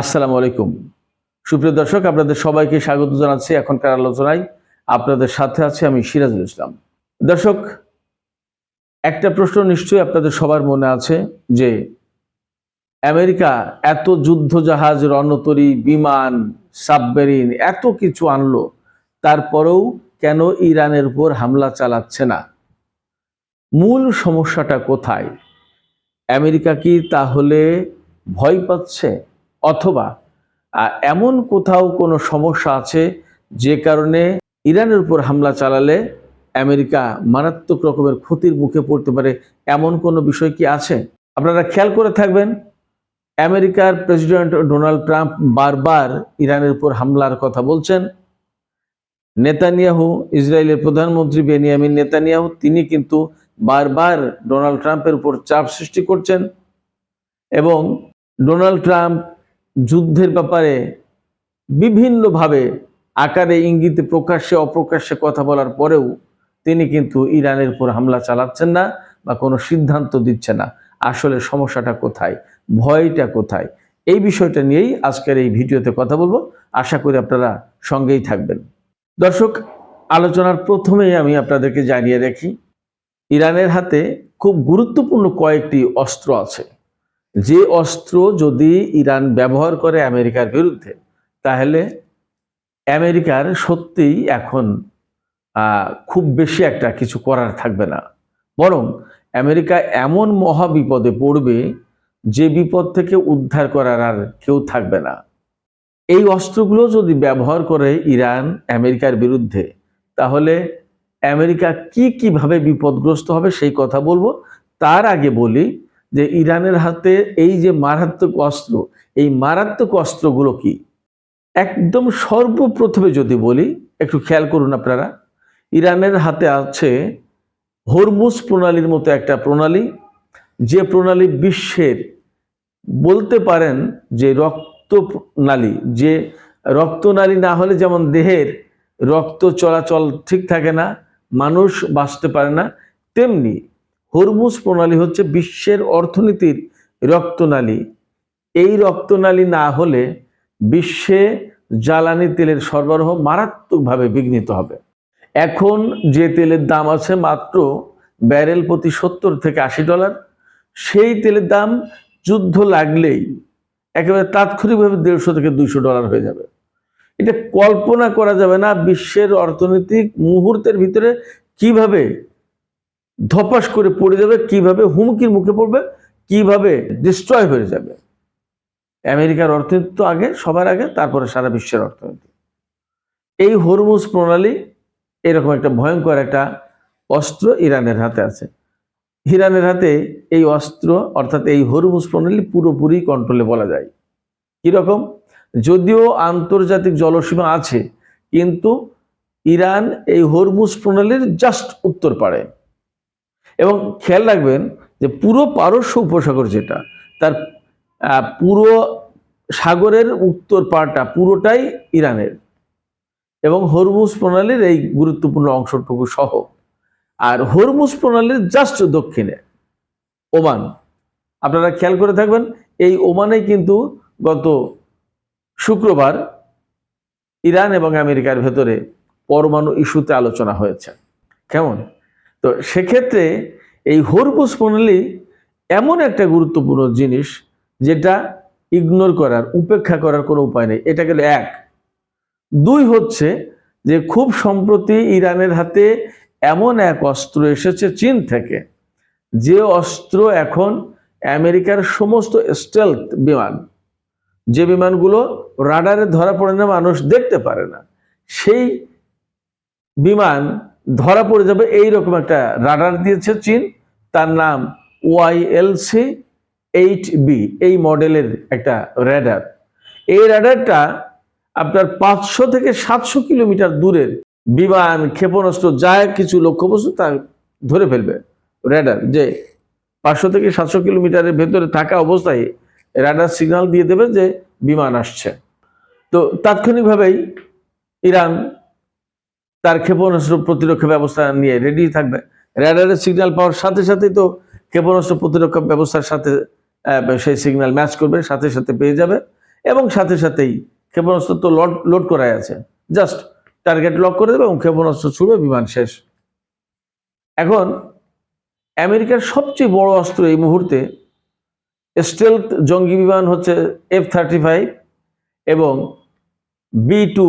আসসালামু আলাইকুম। সুপ্রিয় দর্শক, আপনাদের সবাইকে স্বাগত জানাচ্ছি এখনকার আলোচনায়। আপনাদের সাথে আছে আমি সিরাজুল ইসলাম। দর্শক, একটা প্রশ্ন নিশ্চয়ই আপনাদের সবার মনে আছে যে, আমেরিকা এত যুদ্ধ জাহাজ রণতরী, বিমান, সাবমেরিন, এত কিছু আনলো, তারপরেও কেন ইরানের উপর হামলা চালাচ্ছে না? মূল সমস্যাটা কোথায়? আমেরিকা কি তাহলে ভয় পাচ্ছে? অথবা এমন কোথাও কোনো সমস্যা আছে যে কারণে ইরানের উপর হামলা চালালে আমেরিকা মারাত্মক রকমের ক্ষতির মুখে পড়তে পারে এমন কোনো বিষয় কি আছে? আপনারা খেয়াল করে থাকবেন, আমেরিকার প্রেসিডেন্ট ডোনাল্ড ট্রাম্প বারবার ইরানের উপর হামলার কথা বলছেন। নেতানিয়াহু, ইসরায়েলের প্রধানমন্ত্রী বেনিয়ামিন নেতানিয়াহু, তিনি কিন্তু বারবার ডোনাল্ড ট্রাম্পের উপর চাপ সৃষ্টি করছেন এবং ডোনাল্ড ট্রাম্প যুদ্ধের ব্যাপারে বিভিন্নভাবে আকারে ইঙ্গিতে প্রকাশ্যে, অপ্রকাশ্যে কথা বলার পরেও তিনি কিন্তু ইরানের উপর হামলা চালাচ্ছেন না বা কোনো সিদ্ধান্ত দিচ্ছে না। আসলে সমস্যাটা কোথায়? ভয়টা কোথায়? এই বিষয়টা নিয়েই আজকের এই ভিডিওতে কথা বলব। আশা করি আপনারা সঙ্গেই থাকবেন। দর্শক, আলোচনার প্রথমেই আমি আপনাদেরকে জানিয়ে রাখি, ইরানের হাতে খুব গুরুত্বপূর্ণ কয়েকটি অস্ত্র আছে। যে অস্ত্র যদি ইরান ব্যবহার করে আমেরিকার বিরুদ্ধে, তাহলে আমেরিকার সত্যিই এখন খুব বেশি একটা কিছু করার থাকবে না। বরং আমেরিকা এমন মহা বিপদে পড়বে যে বিপদ থেকে উদ্ধার করার আর কেউ থাকবে না। এই অস্ত্রগুলো যদি ব্যবহার করে ইরান আমেরিকার বিরুদ্ধে, তাহলে আমেরিকা কি কীভাবে বিপদগ্রস্ত হবে সেই কথা বলব। তার আগে বলি যে ইরানের হাতে এই যে মারাত্মক অস্ত্র, এই মারাত্মক অস্ত্রগুলো কি? একদম সর্বপ্রথমে যদি বলি, একটু খেয়াল করুন আপনারা, ইরানের হাতে আছে হরমুজ প্রণালীর মতো একটা প্রণালী, যে প্রণালী বিশ্বের বলতে পারেন যে রক্ত রক্তনালী যে রক্তনালী না হলে যেমন দেহের রক্ত চলাচল ঠিক থাকে না, মানুষ বাঁচতে পারে না, তেমনি হরমুজ প্রণালী হচ্ছে বিশ্বের অর্থনীতির রক্তনালী। এই রক্তনালী না হলে বিশ্বে জ্বালানি তেলের সরবরাহ মারাত্মকভাবে বিঘ্নিত হবে। এখন যে তেলের দাম আছে মাত্র ব্যারেল প্রতি সত্তর থেকে আশি ডলার, সেই তেলের দাম যুদ্ধ লাগলেই একেবারে তাৎক্ষণিকভাবে দেড়শো থেকে দুইশো ডলার হয়ে যাবে। এটা কল্পনা করা যাবে না বিশ্বের অর্থনৈতিক মুহূর্তের ভিতরে কীভাবে ধপাস করে পড়ে যাবে, কীভাবে হুমকির মুখে পড়বে, কীভাবে ডিস্ট্রয় হয়ে যাবে। আমেরিকার অর্থনীতি তো আগে, সবার আগে, তারপরে সারা বিশ্বের অর্থনীতি। এই হরমুজ প্রণালী এরকম একটা ভয়ঙ্কর একটা অস্ত্র ইরানের হাতে আছে। ইরানের হাতে এই অস্ত্র, অর্থাৎ এই হরমুজ প্রণালী পুরোপুরি কন্ট্রোলে বলা যায়। কীরকম? যদিও আন্তর্জাতিক জলসীমা আছে, কিন্তু ইরান এই হরমুজ প্রণালীর জাস্ট উত্তর পারে এবং খেয়াল রাখবেন যে পুরো পারস্য উপসাগর যেটা, তার পুরো সাগরের উত্তর পাড়টা পুরোটাই ইরানের এবং হরমুজ প্রণালীর এই গুরুত্বপূর্ণ অংশটুকু সহ। আর হরমুজ প্রণালীর জাস্ট দক্ষিণে, ওমান। আপনারা খেয়াল করে থাকবেন, এই ওমানে কিন্তু গত শুক্রবার ইরান এবং আমেরিকার ভেতরে পরমাণু ইস্যুতে আলোচনা হয়েছে। কেমন? তো সেক্ষেত্রে এই হরমুজ প্রণালী এমন একটা গুরুত্বপূর্ণ জিনিস যেটা ইগনোর করার, উপেক্ষা করার কোনো উপায় নেই। এটা গেল এক। দুই হচ্ছে যে খুব সম্প্রতি ইরানের হাতে এমন এক অস্ত্র এসেছে চীন থেকে। যে অস্ত্র এখন আমেরিকার সমস্ত স্টেলথ বিমান, যে বিমানগুলো রাডারে ধরা পড়ে না, মানুষ দেখতে পারে না। সেই বিমান ধরা পড়ে যাবে এই রকম একটা রাডার দিয়েছে চীন। তার নাম ওয়াইএলসি এইট বি এই মডেলের একটা র্যাডার এই র্যাডারটা আপনার পাঁচশো থেকে সাতশো কিলোমিটার দূরের বিমান, ক্ষেপণাস্ত্র, যা কিছু লক্ষ্যবস্তু তা ধরে ফেলবে র্যাডার যে পাঁচশো থেকে সাতশো কিলোমিটারের ভেতরে থাকা অবস্থায় র্যাডার সিগন্যাল দিয়ে দেবে যে বিমান আসছে। তো তাৎক্ষণিকভাবেই ইরান তার ক্ষেপণাস্ত্র প্রতিরক্ষা ব্যবস্থা নিয়ে রেডি থাকবে। র্যাডারের সিগন্যাল পাওয়ার সাথে সাথেই তো ক্ষেপণাস্ত্র প্রতিরক্ষা ব্যবস্থার সাথে সেই সিগন্যাল ম্যাচ করবে, সাথে সাথে পেয়ে যাবে এবং সাথে সাথেই ক্ষেপণাস্ত্র তো লোড লোড করাই আছে। জাস্ট টার্গেট লক করে দেবে এবং ক্ষেপণাস্ত্র ছুড়বে, বিমান শেষ। এখন আমেরিকার সবচেয়ে বড় অস্ত্র এই মুহূর্তে স্টেলথ জঙ্গি বিমান হচ্ছে এফ থার্টি ফাইভ এবং বি টু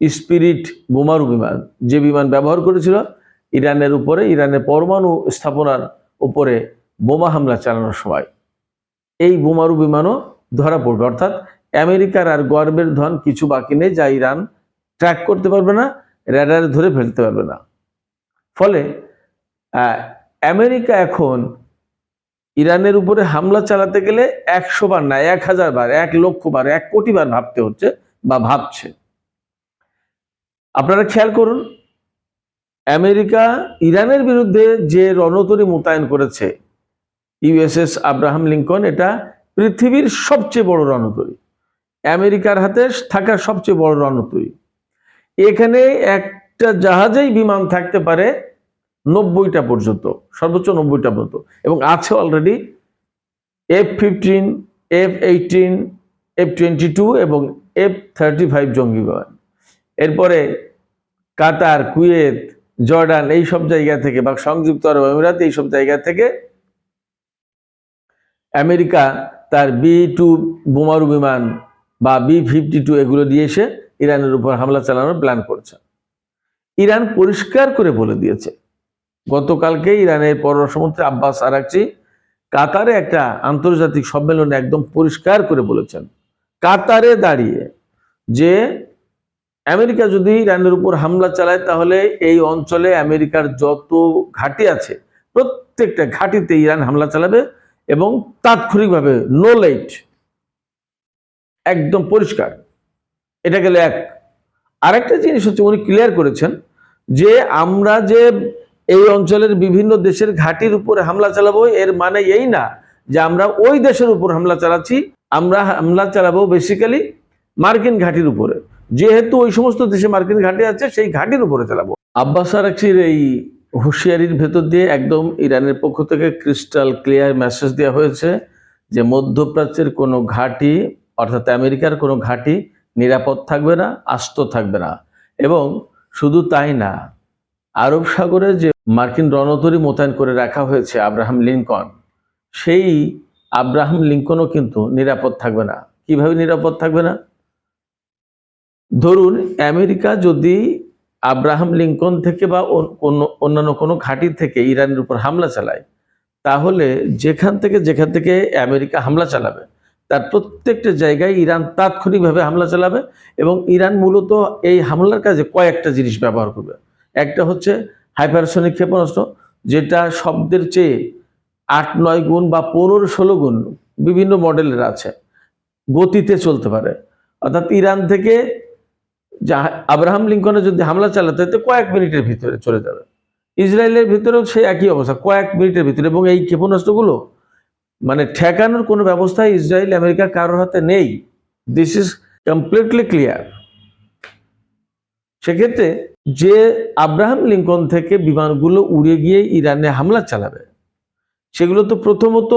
স্পিরিট বোমারু বিমান, যে বিমান ব্যবহার করেছিল, ইরানের উপরে, ইরানের পরমাণু স্থাপনার উপরে বোমা হামলা চালানোর সময়। এই বোমারু বিমানও ধরা পড়বে। অর্থাৎ আমেরিকার আর গর্বের ধন কিছু বাকি নেই, যা ইরান ট্র্যাক করতে পারবে না র্যাডারে ধরে ফেলতে পারবে না। ফলে আমেরিকা এখন ইরানের উপরে হামলা চালাতে গেলে একশো বার না, এক হাজার বার, এক লক্ষ বার, এক কোটি বার ভাবতে হচ্ছে বা ভাবছে। আপনারা খেয়াল করুন, আমেরিকা ইরানের বিরুদ্ধে যে রণতরী মোতায়েন করেছে, ইউএসএস আব্রাহাম লিঙ্কন, এটা পৃথিবীর সবচেয়ে বড় রণতরী আমেরিকার হাতে থাকা সবচেয়ে বড় রণতরী এখানে একটা জাহাজেই বিমান থাকতে পারে নব্বইটা পর্যন্ত, সর্বোচ্চ নব্বইটা পর্যন্ত, এবং আছে already F fifteen F eighteen F twenty two এবং এফ থার্টি ফাইভ জঙ্গি এরপরে কাতার, কুয়েত, জর্ডান এই সব জায়গা থেকে বা সংযুক্ত আরব আমিরাত এই সব জায়গা থেকে আমেরিকা তার বি টু বোমারু বিমান বা বি ফিফটি টু এগুলো দিয়ে এসে ইরানের উপর হামলা চালানোর প্ল্যান করছে। ইরান পরিষ্কার করে বলে দিয়েছে। গতকালকে ইরানের পররাষ্ট্রমন্ত্রী আব্বাস আরাকচি কাতারে একটা আন্তর্জাতিক সম্মেলনে একদম পরিষ্কার করে বলেছেন। কাতারে দাঁড়িয়ে যে আমেরিকা যদি ইরানের উপর হামলা চালায়, তাহলে এই অঞ্চলে আমেরিকার যত ঘাঁটি আছে, প্রত্যেকটা ঘাঁটিতে ইরান হামলা চালাবে এবং তাৎক্ষণিকভাবে নো লেট একদম পরিষ্কার। এটা গেলে এক। আরেকটা জিনিস হচ্ছে, উনি ক্লিয়ার করেছেন যে আমরা যে এই অঞ্চলের বিভিন্ন দেশের ঘাঁটির উপরে হামলা চালাবো, এর মানে এই না যে আমরা ওই দেশের উপর হামলা চালাচ্ছি, আমরা হামলা চালাবো বেসিক্যালি মার্কিন ঘাঁটির উপরে। যেহেতু ওই সমস্ত দেশে মার্কিন ঘাঁটি আছে, সেই ঘাঁটির উপরে চালাবো। আব্বাস আরাকচির এই হুঁশিয়ারির ভেতর দিয়ে একদম ইরানের পক্ষ থেকে ক্রিস্টাল ক্লিয়ার মেসেজ দেওয়া হয়েছে যে মধ্যপ্রাচ্যের কোনো ঘাঁটি, অর্থাৎ আমেরিকার কোনো ঘাঁটি নিরাপদ থাকবে না, আস্ত থাকবে না। এবং শুধু তাই না, আরব সাগরে যে মার্কিন রণতরী মোতায়েন করে রাখা হয়েছে আব্রাহাম লিঙ্কন, সেই আব্রাহাম লিঙ্কনও কিন্তু নিরাপদ থাকবে না। কীভাবে নিরাপদ থাকবে না? ধরুন, আমেরিকা যদি আব্রাহাম লিঙ্কন থেকে বা অন- অন্য- অন্যান্য কোনো ঘাঁটি থেকে ইরানের উপর হামলা চালায়, তাহলে যেখান থেকে যেখান থেকে আমেরিকা হামলা চালাবে, তার প্রত্যেকটা জায়গায় ইরান তাৎক্ষণিকভাবে হামলা চালাবে এবং ইরান মূলত এই হামলার কাজে কয়েকটা জিনিস ব্যবহার করবে। একটা হচ্ছে হাইপারসনিক ক্ষেপণাস্ত্র, যেটা শব্দের চেয়ে আট, নয় গুণ বা পনেরো, ষোলো গুণ বিভিন্ন মডেলের আছে, গতিতে চলতে পারে। অর্থাৎ ইরান থেকে যা আব্রাহাম লিঙ্কনে যদি হামলা চালাতে তো কয়েক মিনিটের ভিতরে চলে যাবে। ইসরায়েলের ভিতরেও সেই একই অবস্থা, কয়েক মিনিটের ভিতরে। এবং এই ক্ষেপণাস্ত্রগুলো মানে ঠেকানোর কোনো ব্যবস্থা ইসরায়েল, আমেরিকা কারোর হাতে নেই। দিস ইজ কমপ্লিটলি ক্লিয়ার সেক্ষেত্রে যে আব্রাহাম লিঙ্কন থেকে বিমানগুলো উড়ে গিয়ে ইরানে হামলা চালাবে, সেগুলো তো প্রথমত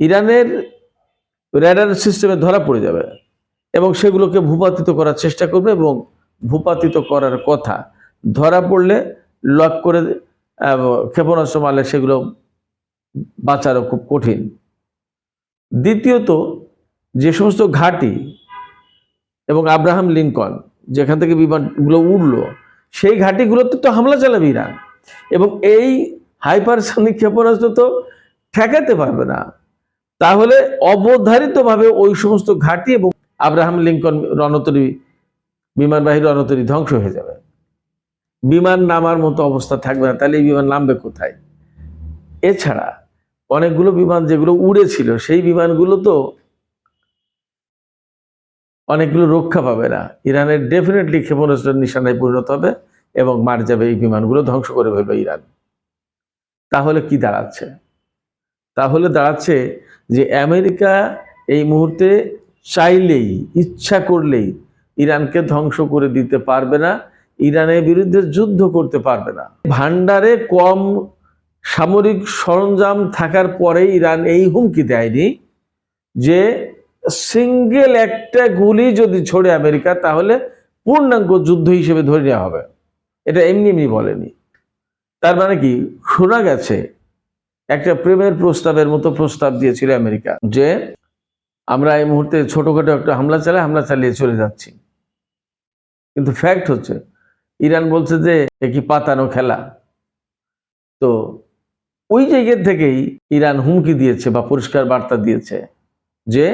ইরানের র্যাডার সিস্টেমে ধরা পড়ে যাবে। এবং সেগুলোকে ভূপাতিত করার চেষ্টা করবে এবং ভূপাতিত করার কথা। ধরা পড়লে লক করে ক্ষেপণাস্ত্র মারলে সেগুলো বাঁচারও খুব কঠিন। দ্বিতীয়ত, যে সমস্ত ঘাঁটি এবং আব্রাহাম লিঙ্কন, যেখান থেকে বিমানগুলো উড়লো, সেই ঘাঁটিগুলোতে তো হামলা চালাবে ইরান। এবং এই হাইপারসনিক ক্ষেপণাস্ত্র তো ঠেকাতে পারবে না। তাহলে অবধারিতভাবে ওই সমস্ত ঘাঁটি এবং আব্রাহাম লিঙ্কন রণতরী, বিমানবাহী রণতরী ধ্বংস হয়ে যাবে। বিমান নামার মতো অবস্থা থাকবে না, তাহলে এই বিমান নামবে কোথায়? এছাড়া অনেকগুলো বিমান যেগুলো উড়েছিল সেই বিমানগুলো তো অনেকগুলো রক্ষা পাবে না। ইরানের ডেফিনেটলি ক্ষেপণাস্ত্রের নিশানায় পরিণত হবে এবং মার যাবে, এই বিমানগুলো ধ্বংস করে ফেলবে ইরান। তাহলে কি দাঁড়াচ্ছে? তাহলে দাঁড়াচ্ছে যে আমেরিকা এই মুহূর্তে চাইলেই, ইচ্ছা করলেই ইরানকে ধ্বংস করে দিতে পারবে না, ইরানের বিরুদ্ধে যুদ্ধ করতে পারবে না। ভান্ডারে কম সামরিক সরঞ্জাম থাকার পরে ইরান এই হুমকি দেয়নি যে সিঙ্গেল একটা গুলি যদি ছড়ে আমেরিকা, তাহলে পূর্ণাঙ্গ যুদ্ধ হিসেবে ধরে নেওয়া হবে। এটা এমনি এমনি বলেনি। তার মানে কি? শোনা গেছে, একটা প্রেমের প্রস্তাবের মতো প্রস্তাব দিয়েছিল আমেরিকা যে আমরা এই মুহূর্তে ছোটখাটো একটা হামলা চালাই, হামলা চালিয়ে চলে যাচ্ছি। কিন্তু ফ্যাক্ট হচ্ছে, ইরান বলছে যে, এ কি পাতানো খেলা? তো ওই জায়গা থেকেই ইরান হুমকি দিয়েছে বা পরিষ্কার বার্তা দিয়েছে যে,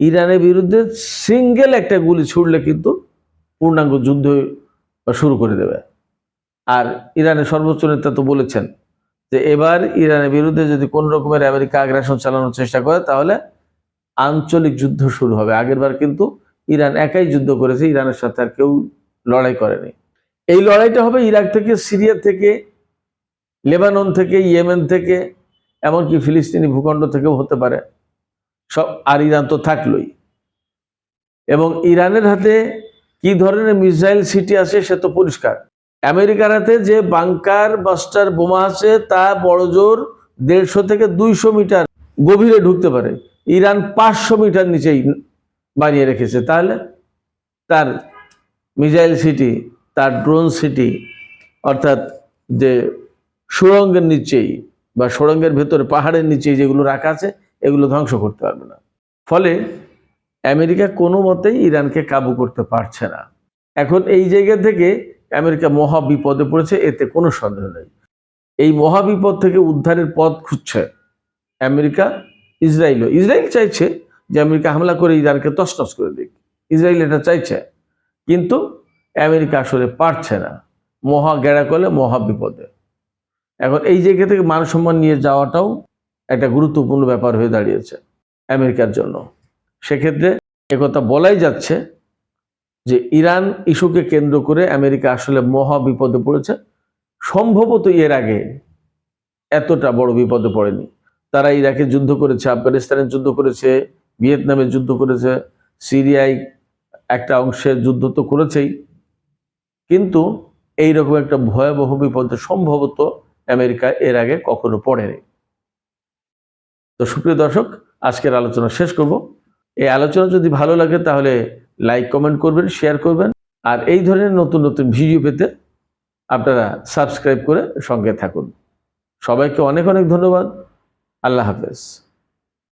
ইরানের বিরুদ্ধে সিঙ্গেল একটা গুলি ছুড়লে কিন্তু পূর্ণাঙ্গ যুদ্ধ শুরু করে দেবে। আর ইরানের সর্বোচ্চ নেতা তো বলেছেন যে, এবার ইরানের বিরুদ্ধে যদি কোন রকমের আমেরিকা আগ্রাসন চালানোর চেষ্টা করে, তাহলে আঞ্চলিক যুদ্ধ শুরু হবে। আগেরবার কিন্তু ইরান একাই যুদ্ধ করেছে, ইরানের সাথে আর কেউ লড়াই করেনি। এই লড়াইটা হবে ইরাক থেকে, সিরিয়া থেকে, লেবানন থেকে, ইয়েমেন থেকে, এমনকি ফিলিস্তিনি ভূখণ্ড থেকেও হতে পারে। সব আর ইরান তো থাকলোই। এবং ইরানের হাতে কি ধরনের মিসাইল সিটি আছে সে তো পরিষ্কার। আমেরিকার হাতে যে বাংকার বাস্টার বোমা আছে তা বড় জোর দেড়শো থেকে দুইশো মিটার গভীরে ঢুকতে পারে। ইরান পাঁচশো মিটার নিচেই বানিয়ে রেখেছে। তাহলে তার মিজাইল সিটি, তার ড্রোন সিটি, অর্থাৎ যে সুড়ঙ্গের নিচেই বা সুড়ঙ্গের ভেতরে, পাহাড়ের নিচেই যেগুলো রাখা আছে, এগুলো ধ্বংস করতে পারবে না। ফলে আমেরিকা কোনো মতেই ইরানকে কাবু করতে পারছে না। এখন এই জায়গা থেকে আমেরিকা মহা বিপদে পড়েছে, এতে কোনো সন্দেহ নেই। এই মহাবিপদ থেকে উদ্ধারের পথ খুঁজছে আমেরিকা ইসরায়েলও। ইসরায়েল চাইছে যে আমেরিকা হামলা করে ইরানকে তছনছ করে দিক। ইসরায়েল এটা চাইছে, কিন্তু আমেরিকা আসলে পারছে না। মহা গেড়া করলে, মহা বিপদে। এখন এই জায়গা থেকে মান সম্মান নিয়ে যাওয়াটাও একটা গুরুত্বপূর্ণ ব্যাপার হয়ে দাঁড়িয়েছে আমেরিকার জন্য। সেক্ষেত্রে একথা বলাই যাচ্ছে যে ইরান ইস্যুকে কেন্দ্র করে আমেরিকা আসলে মহা বিপদে পড়েছে। সম্ভবত এর আগে এতটা বড় বিপদে পড়েনি। তারা ইরাকে যুদ্ধ করেছে, আফগানিস্তানে যুদ্ধ করেছে, ভিয়েতনামে যুদ্ধ করেছে, সিরিয়ায় একটা অংশের যুদ্ধ তো করেছেই। কিন্তু এই রকম একটা ভয়াবহ বিপদে সম্ভবত আমেরিকা এর আগে কখনো পড়েনি। তো সুপ্রিয় দর্শক, আজকের আলোচনা শেষ করব। এই আলোচনা যদি ভালো লাগে তাহলে লাইক, কমেন্ট করবেন, শেয়ার করবেন। আর এই ধরনের নতুন নতুন ভিডিও পেতে আপনারা সাবস্ক্রাইব করে সঙ্গে থাকুন। সবাইকে অনেক অনেক ধন্যবাদ। আল্লাহ হাফেজ